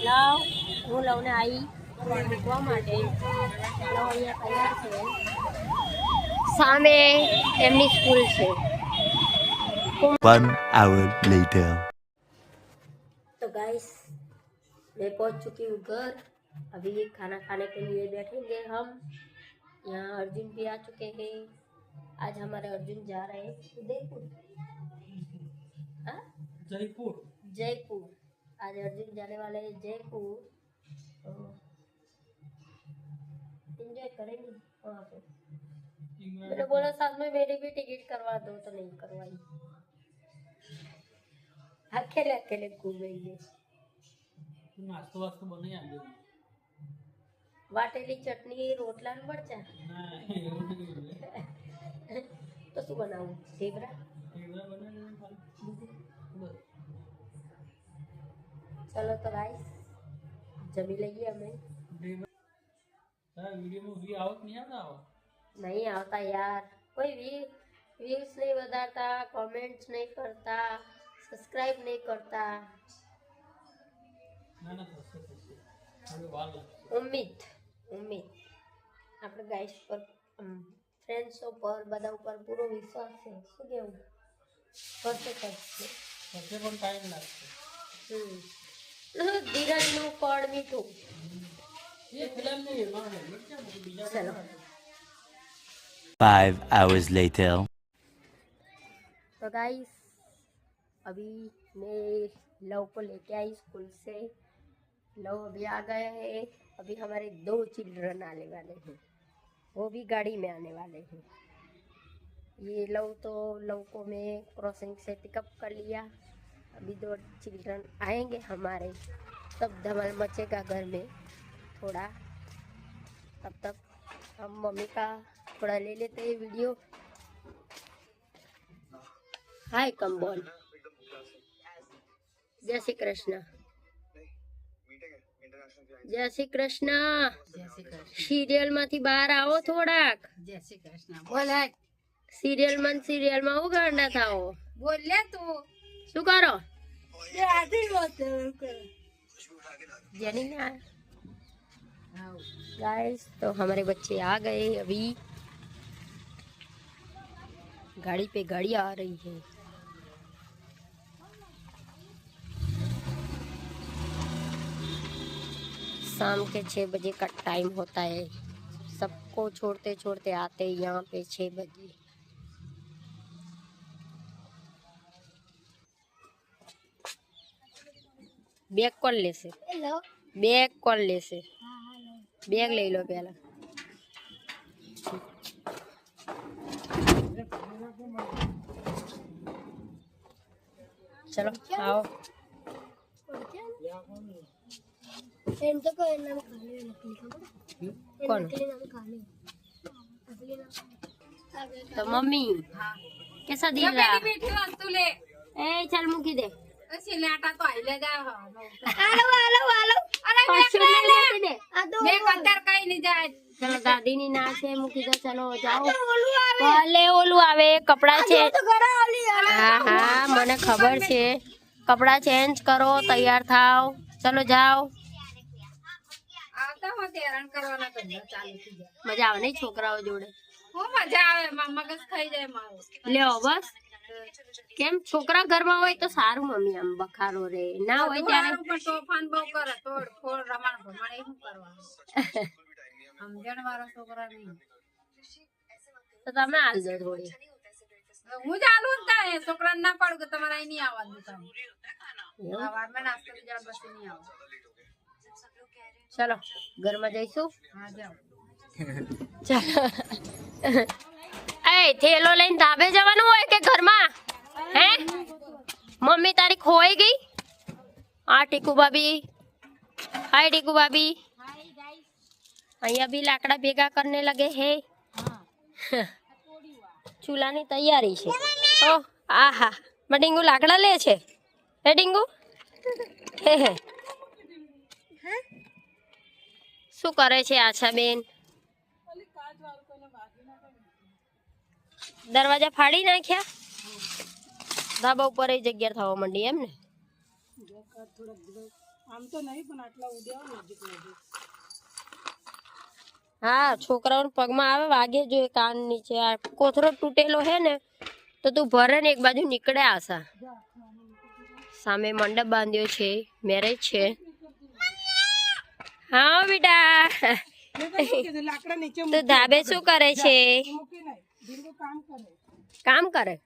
લવ હું લવને આવી મૂકવા માટે લવ અહીંયા તૈયાર છે સામે એમની સ્કૂલ છે One hour later. तो गाइस मैं पहुंच चुकी हूँ घर अभी खाना खाने के लिए बैठेंगे हम यहाँ अर्जुन भी आ चुके हैं आज हमारे अर्जुन जा रहे हैं उदयपुर हाँ? जयपुर जयपुर आज अर्जुन जाने वाले हैं जयपुर तो एंजॉय करेंगे वहाँ पे मैंने बोला साथ में मेरी भी टिकट करवा दो तो नहीं करवाई अकेले अकेले घूमेंगे નાસ્તો વાસ્તો બનાવી આપજો વાટેલી ચટણી રોટલા ને મરચા ના એવું નહીં જોઈએ. તો શું બનાવું ઢેબરા ઢેબરા બનાવી દેજો ખાલી. બસ. ચલો તો ગાઈસ જમી લઈએ અમે ઢેબરા તારા વિડીયોમાં વ્યૂ આવત નહીં આવતા આવો નહીં આવતા યાર કોઈ વી વ્યૂઝ નહીં વધારતા કોમેન્ટ્સ નહીં કરતા સબસ્ક્રાઇબ નહીં કરતા ના ના થશે થશે થોડી વાર લાગશે ઉમ્મીદ ઉમ્મીદ આપણે ગાઈસ પર ફ્રેન્ડ્સો પર બધા ઉપર પૂરો વિશ્વાસ છે શું કેવું કરશે કરશે થશે પણ ટાઈમ લાગશે હમ ધીરજનું ફળ મીઠું એ ફિલ્મ નહીં એમાં હેલ્મેટ છે બધું બીજા ચલો. બધા. Five hours later. तो गाइस अभी मैं लव को लेके आई स्कूल से लव अभी आ गए हैं अभी हमारे दो चिल्ड्रन आने वाले हैं वो भी गाड़ी में आने वाले हैं ये लव तो लव को मैं क्रॉसिंग से पिकअप कर लिया अभी दो चिल्ड्रन आएंगे हमारे तब धमाल मचेगा घर में थोड़ा तब तक हम मम्मी का थोड़ा ले लेते हैं वीडियो હાય કંબોલ જય શ્રી કૃષ્ણ જય શ્રી કૃષ્ણ સિરિયલ માંથી બહાર આવો થોડાક જય શ્રી કૃષ્ણ બોલે સિરિયલ માં સિરિયલ માં હું ગાંડા થાઓ બોલે તું શું કરો એ આધી વાત जेनी ने आया गाइस तो हमारे बच्चे आ गए अभी गाड़ी पे गाड़ी आ रही है शाम के छः बजे का टाइम होता है सबको छोड़ते छोड़ते आते यहाँ पे छः बजे બેગ કોણ લેશે. બેગ કોણ લેશે. બેગ લઈ લો પેલા ચલો આવો. કોણ? તો મમ્મી કેસા લે. એ ચાલ મૂકી દે. પછી તો આઈ લે જા હાલો હાલો હાલો અરે મેં નહીં મૂકી દે મેં કતાર કઈ નહીં જાય ચલો દાદી ની ના છે મૂકી દો ચલો જાઓ ભલે ઓલું આવે કપડા છે હા હા મને ખબર છે કપડા ચેન્જ કરો તૈયાર થાવ ચલો જાઓ મજા આવે નહીં છોકરાઓ જોડે મજા આવે મગજ ખાઈ જાય મારું લ્યો બસ. કેમ છોકરા ઘરમાં હોય તો સારું મમ્મી આમ બખારો રે. ના હોય ત્યારે તોફાન બહુ કરે તોડ ફોડ રમાણ ભમાણ એ શું કરવાનું. સમજણ વાળો છોકરા નહીં. તો તમે હાલ દો થોડી. હું ચાલુ જ થાય છોકરાને ના પાડું કે તમારે અહીં નહીં આવવાનું તમે. એવું? સવારમાં નાસ્તો લીધા પછી નહીં આવો ચલો ઘરમાં જઈશું. હા જાઓ. ચાલો. એ, થેલો લઈને ધાબે જવાનું હોય કે ઘરમાં? હે? મમ્મી તારી ખોઈ ગઈ? આ ટીકુ ભાભી. હાય ટીકુ ભાભી. અહીંયા બી લાકડા ભેગા કરને લગે હે. ચૂલાની તૈયારી છે. ઓ, આહા. માં ડીંગુ લાકડા લે છે? હે ડીંગુ? હે હે. શું કરે છે આછા બેન? દરવાજા ફાડી નાખ્યા. ધાબા ઉપર એ જગ્યા થવા માંડી એમ ને. આમ તો નહીં પણ આટલા ઉડ્યા નજીક નજીક હા છોકરાઓને પગમાં આવે વાગે જો કાન નીચે. આ કોથરો તૂટેલો હે ને તો તું ભરે ને એક બાજુ નીકળે આશા. સામે મંડપ બાંધ્યો છે મેરેજ છે. હા બેટા. તું ધાબે શું કરે છે? કામ કરે.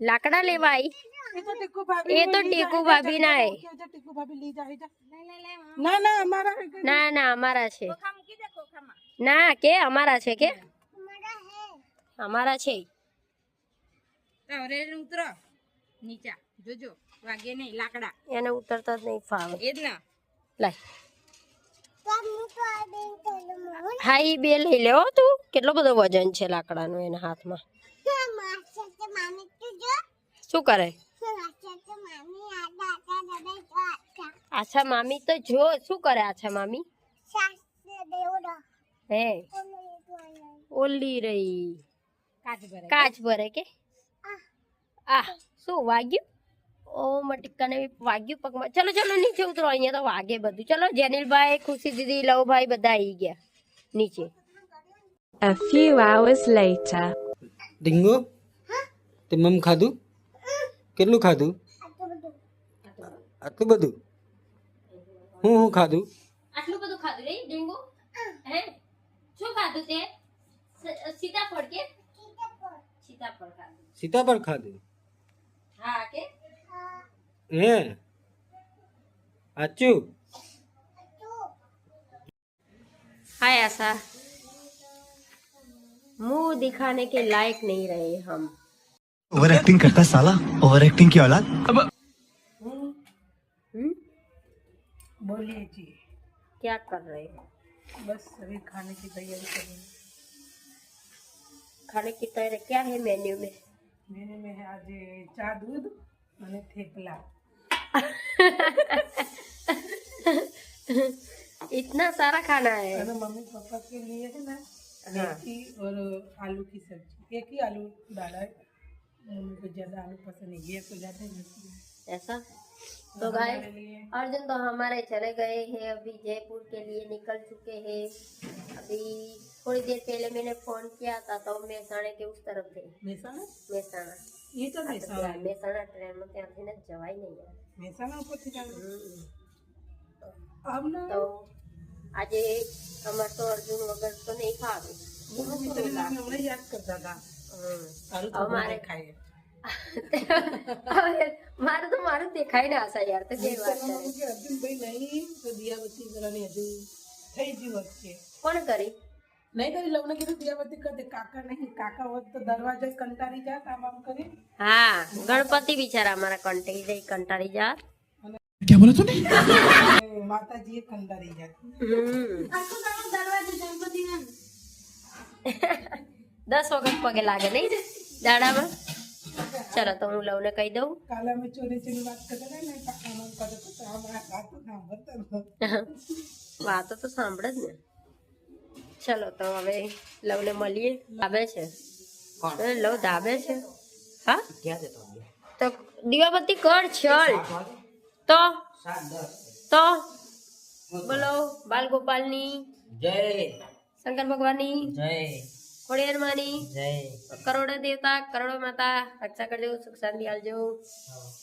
લાકડા લેવાય? એ તો ટીકુ ભાભી એ તો ટીકુ ભાભી ના હે ટીકુ ભાભી લઈ જાય જા ના ના અમારા હે કે- ના ના અમારા છે. ના કે અમારા છે કે? અમારા છે. ઉતરો. નીચા જોજો વાગે નહીં લાકડા. એને ઉતરતા જ નહીં ફાવે. એ જ ના. લાય. હા એ બે લઈ લેવો તું. કેટલો બધો વજન છે લાકડાનું એના હાથમાં? શું કરે? આછા મામી તો જો શું કરે આછા મામી? હે? ઓલી રહી. કાચ ભરે. કાચ ભરે કે? આ શું વાગ્યું? ઓ મટિકાને વાગ્યું પગમાં ચલો ચલો નીચે ઉતરો. અહીંયા તો વાગે બધું. ચલો જેનિલભાઈ ખુશી દીદી લવભાઈ બધા આવી ગયા. નીચે. A few hours later. ડીંગો તે મમ ખાધું? કેટલું ખાધું? આટલું બધું. હું હું ખાધું? આટલું બધું ખાધું રે ડેંગુ હે? શું ખાધું તે? સીતાફળ કે? સીતાફળ ખાધું સીતાફળ ખાધું. હા કે? હે આચું हाय आशा मुंह दिखाने के लायक नहीं रहे हम ओवर एक्टिंग करता साला ओवर एक्टिंग की औलाद हम्म? बोलिए जी क्या कर रहे हो बस अभी खाने की तैयारी करेंगे खाने की तरह क्या है मेन्यू में મેનુ में है आज ચા દૂધ અને થેપલા इतना सारा खाना है। मम्मी पापा के लिए है ना हाँ। मेथी और आलू की सब्ज़ी। एक ही आलू डाला है। मम्मी को ज़्यादा आलू पसंद है ये को ज़्यादा ऐसा? हाँ, तो गाय अर्जुन तो हमारे चले गए हैं। अभी जयपुर के लिए निकल चुके हैं। अभी थोड़ी देर पहले मैंने फ़ोन किया था तो मैं के उस तरफ़ थे मेहसाणा? मेहसाणा। એ તો મહેસાણા. મહેસાણા ટ્રેનમાં ત્યાંથી ને જવાય નહીં મહેસાણા ઉપરથી ચાલે? તો આજે અમાર તો અર્જુન વગર તો નહીં મમ્મી હમણાં યાદ કરતા હતા. હમ. સારું હવે તો મારે ખાઈએ મારે તો મારું દેખાય ને આશા યાર તો વાત અર્જુનભાઈ નહીં તો દિયાવતી કરવાની હજુ થઈ ગયું વચ્ચે કોણ કરી? નહીં કરી લગ્ન કીધું દિયાવતી કરતે કાકા નહીં કાકા હોત તો દરવાજે કંટાળી જાત આમ આમ કરી. હા ગણપતિ બિચારા અમારા કંટાળી જાય કંટાળી જાત. કંટાળી દસ વખત પગે લાગે નહીં દાડામાં? ચલો તો હું લવને કહી દઉં. કાલે અમે ચોરી ચોરી વાત કરતા ને કાકા મને કહે તો અમારા વાતો સાંભળતા વાતો તો સાંભળે જ ને. ચલો તો હવે લવને મળીએ. ધાબે છે? લવ ધાબે છે. હા? તો દીવાબત્તી કર ચલ. તો? તો? બોલો. બાલ ગોપાલની જય. શંકર ભગવાનની. જય. ખોડિયાર જય. કરોડો દેવતા કરોડો માતા રક્ષા કરજો સુખ શાંતિ આલજો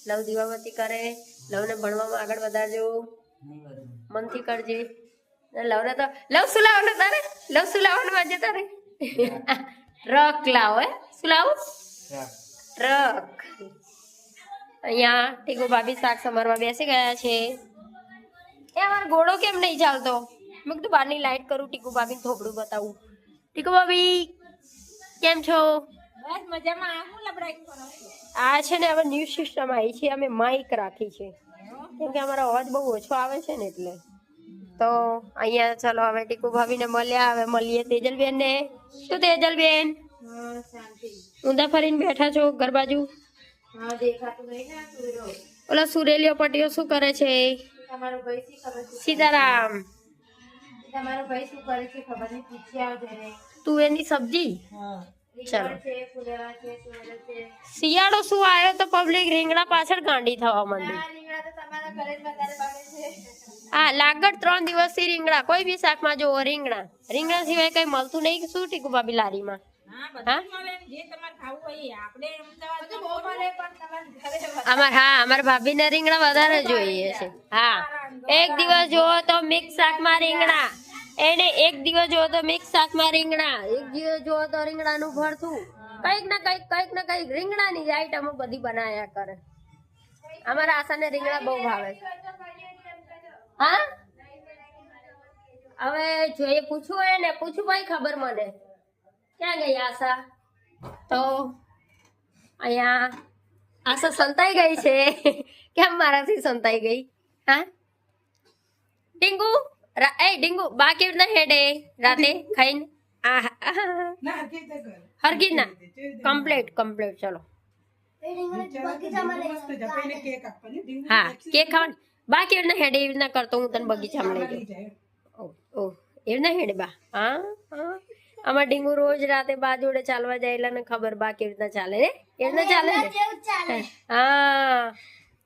લવ દીવાબત્તી કરે લવને ભણવામાં આગળ વધારજો. મનથી કરજે. લવને તો લવ શું લાવવાનું તારે? લવ શું લાવવાનું આજે તારે? ટ્રક લાવો હે? શું લાવો ટ્રક અહીંયા ટીકુ ભાભી શાક સમારવા બેસી ગયા છે. એ અમારો ઘોડો કેમ નહીં ચાલતો? મેં કીધું બહારની લાઈટ કરું ટીકુ ભાભીને થોબડું બતાવું. ટીકુ ભાભી કેમ છો? બસ મજામાં. હું લબડાઈ કરો આ છે ને હવે ન્યૂ સિસ્ટમ આવી છે. અમે માઇક રાખી છે. કેમ કે અમારો અવાજ બહુ ઓછો આવે છે ને એટલે. તો અહીંયા ચલો હવે ટીકુ ભાભીને મળ્યા હવે મળીએ તેજલબેન ને શું તેજલબેન? ઊંધા ફરીને બેઠા છો ઘર બાજુ. ઓલા સુરેલીઓ પટીઓ શું કરે છે? સીતારામ. તમારો ભાઈ શું કરે છે ખબર નહીં પૂછી આવજે તું એની સબ્જી? હા. ચલો. શિયાળો શું આવ્યો તો પબ્લિક રીંગણા પાછળ ગાંડી થવા માંડી. હા લાગડ ત્રણ દિવસથી રીંગણા કોઈ બી શાકમાં જોવો રીંગણા. રીંગણા સિવાય કઈ મળતું નહીં. કે શું ટીકું ભાભી લારીમાં? હા અમાર હા અમાર ભાભીને રીંગણા વધારે જોઈએ છે. હા. એક દિવસ જોવો તો મિક્સ શાકમાં રીંગણા. એને એક દિવસ જોવો તો મિક્સ શાકમાં રીંગણા, એક દિવસ જોવો તો રીંગણાનું ભરતું કંઈક ના કંઈક કંઈક ના કંઈક રીંગણાની જ આઈટમો બધી બનાયા કરે. અમારા આશાને રીંગણા બહુ ભાવે હા? હવે જો એ પૂછવું હોય ને, પૂછું ભાઈ ખબર મને. ક્યાં ગઈ આશા? તો અહીંયા આશા સંતાઈ ગઈ છે. કેમ મારાથી સંતાઈ ગઈ? હા? રા- એ ડીંગુ બા કેવી રીતના હેડે રાતે ખાઈને? આહા, આહા. ના ના કમ્પ્લીટ કમ્પ્લીટ ચલો. હા કેક ખાવાની. બા કેવી રીતના હેડે એવી રીતના કરતો હું તને બગીચામાં લઈ જાઉં. જાય. ઓ ઓ એવી ના હેડે બા? હા હા. અમાર ડીંગુ રોજ રાતે બા જોડે ચાલવા જાય એટલે ખબર બા કેવી રીતના ચાલે રે. એવી રીતના ચાલે ને હા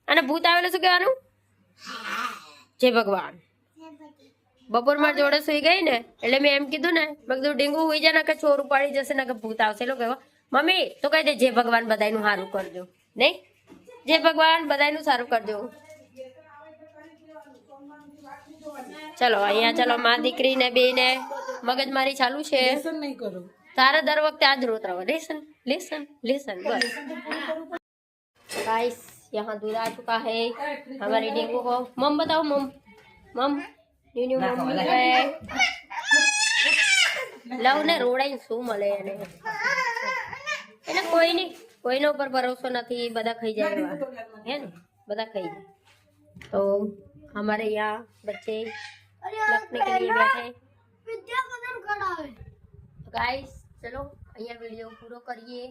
અને ભૂત આવેલું શું કહેવાનું? જય ભગવાન. બપોર માં જોડે સુઈ ગઈ ને એટલે મેં એમ કીધું ને મેં કીધું ડીંગુ હોઈ જાય ને કે ચોર ઉપાડી જશે ને કે ભૂત આવશે એટલે કહેવા મમ્મી તો કહી દે જય ભગવાન બધાયનું સારું કરજો નહીં જય ભગવાન બધાયનું સારું કરજો ચલો અહીંયા ચલો માં દીકરી ને બે ને મગજમારી ચાલુ છે લેસન નહીં કરો તારે દર વખતે આ જ રોત रहो लेसन लेसन लेसन बस गाइस यहाँ दूध आ चुका है हमारी डेंगू को मम बताओ मम मम न्यू न्यू मम है લવ ને રોડાઈ શું મળે એને એટલે કોઈ નહીં કોઈના ઉપર ભરોસો નથી બધા ખાઈ જાય એવા હે ને બધા ખાઈ જાય તો हमारे यहाँ बच्चे लखने के लिए बैठे ગાઈસ ચલો અહીંયા વિડીયો પૂરો કરીએ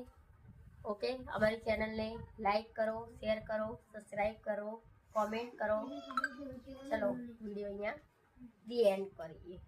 ઓકે અમારી ચેનલને લાઈક કરો શેર કરો સબસ્ક્રાઈબ કરો કોમેન્ટ કરો ચલો વિડીયો અહીંયા ધી એન્ડ કરીએ.